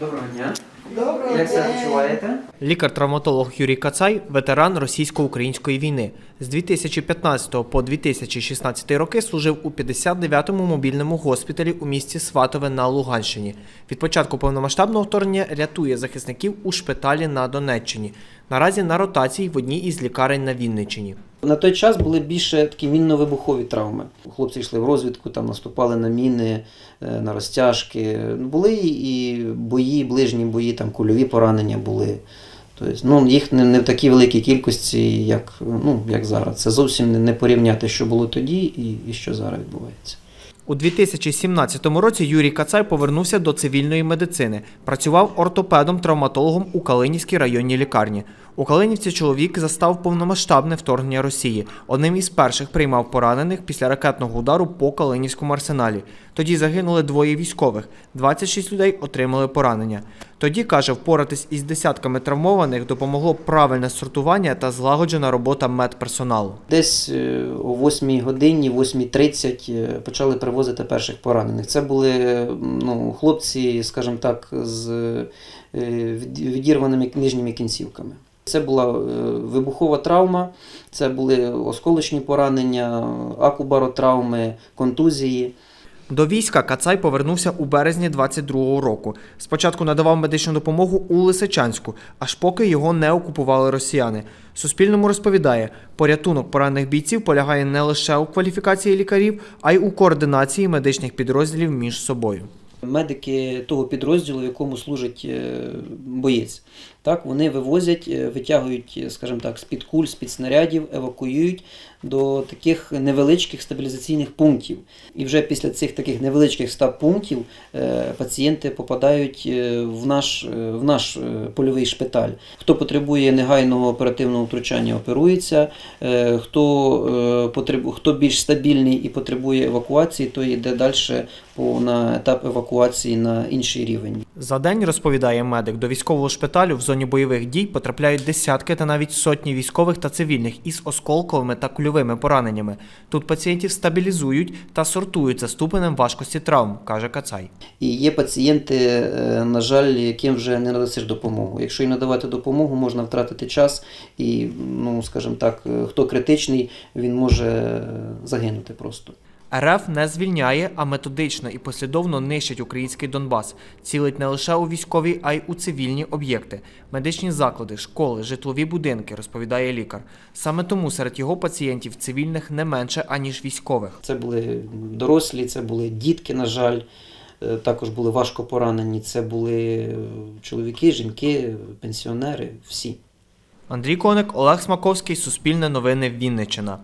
Доброго дня. Доброго Як себе почуваєте? Лікар-травматолог Юрій Кацай ветеран російсько-української війни. З 2015 по 2016 роки служив у 59-му мобільному госпіталі у місті Сватове на Луганщині. Від початку повномасштабного вторгнення рятує захисників у шпиталі на Донеччині. Наразі на ротації в одній із лікарень на Вінниччині. На той час були більше такі мінно-вибухові травми. Хлопці йшли в розвідку, там наступали на міни, е, на розтяжки. Були і бої, ближні бої, там кульові поранення були. Тобто, ну, їх не, в такій великій кількості, як, ну, як зараз. Це зовсім не порівняти, що було тоді і, і що зараз відбувається. У 2017 році Юрій Кацай повернувся до цивільної медицини. Працював ортопедом-травматологом у Калинівській районній лікарні. У Калинівці чоловік застав повномасштабне вторгнення Росії. Одним із перших приймав поранених після ракетного удару по Калинівському арсеналі. Тоді загинули двоє військових, 26 людей отримали поранення. Тоді, каже, впоратись із десятками травмованих допомогло правильне сортування та злагоджена робота медперсоналу. Десь е, о 8 годині, 8.30 е, почали привозити перших поранених. Це були ну, хлопці, скажімо так, з е, відірваними нижніми кінцівками. Це була е, вибухова травма, це були осколочні поранення, акубаротравми, контузії. До війська Кацай повернувся у березні 22-го року. Спочатку надавав медичну допомогу у Лисичанську, аж поки його не окупували росіяни. Суспільному розповідає, порятунок поранених бійців полягає не лише у кваліфікації лікарів, а й у координації медичних підрозділів між собою. Медики того підрозділу, в якому служить е, боєць, так вони вивозять, е, витягують, е, скажімо так, з-під куль, з-під снарядів, евакуюють до таких невеличких стабілізаційних пунктів. І вже після цих таких невеличких стаб пунктів пацієнти попадають в наш, в наш польовий шпиталь. Хто потребує негайного оперативного втручання, оперується. Хто, хто більш стабільний і потребує евакуації, то йде далі по, на етап евакуації на інший рівень. За день, розповідає медик, до військового шпиталю в зоні бойових дій потрапляють десятки та навіть сотні військових та цивільних із осколковими та кульовими пораненнями. Тут пацієнтів стабілізують та сортують за ступенем важкості травм, каже Кацай. І є пацієнти, е, на жаль, яким вже не надасиш допомогу. Якщо їм надавати допомогу, можна втратити час, і, ну, скажімо так, е, хто критичний, він може е, загинути просто. РФ не звільняє, а методично і послідовно нищить український Донбас. Цілить не лише у військові, а й у цивільні об'єкти, медичні заклади, школи, житлові будинки, розповідає лікар. Саме тому серед його пацієнтів цивільних не менше аніж військових. Це були дорослі, це були дітки, на жаль, е, також були важко поранені, це були е, чоловіки, жінки, пенсіонери, всі. Андрій Коник, Олег Смаковський, Суспільне новини Вінниччина.